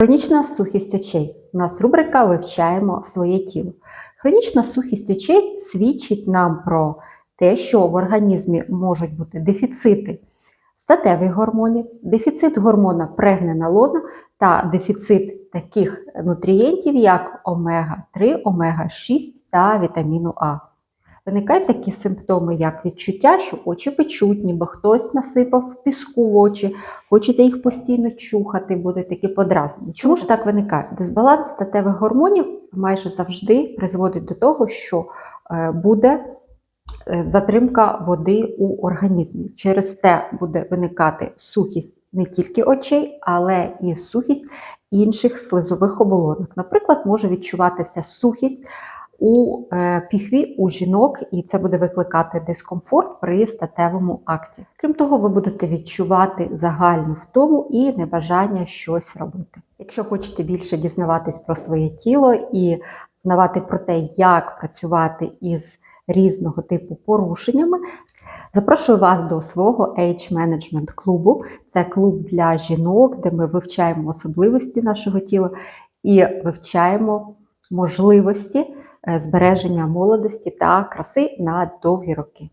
Хронічна сухість очей. У нас рубрика Вивчаємо своє тіло. Хронічна сухість очей свідчить нам про те, що в організмі можуть бути дефіцити статевих гормонів, дефіцит гормона прегненолону та дефіцит таких нутрієнтів, як омега-3, омега-6 та вітаміну А. Виникають такі симптоми, як відчуття, що очі печуть, ніби хтось насипав піску в очі, хочеться їх постійно чухати, буде такі подразнені. Чому ж так виникає? Дисбаланс статевих гормонів майже завжди призводить до того, що е, буде е, затримка води у організмі. Через те буде виникати сухість не тільки очей, але і сухість інших слизових оболонок. Наприклад, може відчуватися сухість у е, піхві у жінок, і це буде викликати дискомфорт при статевому акті. Крім того, ви будете відчувати загальну втому і небажання щось робити. Якщо хочете більше дізнаватись про своє тіло і знавати про те, як працювати із різного типу порушеннями, запрошую вас до свого Age Management клубу. Це клуб для жінок, де ми вивчаємо особливості нашого тіла і вивчаємо можливості е, збереження молодості та краси на довгі роки.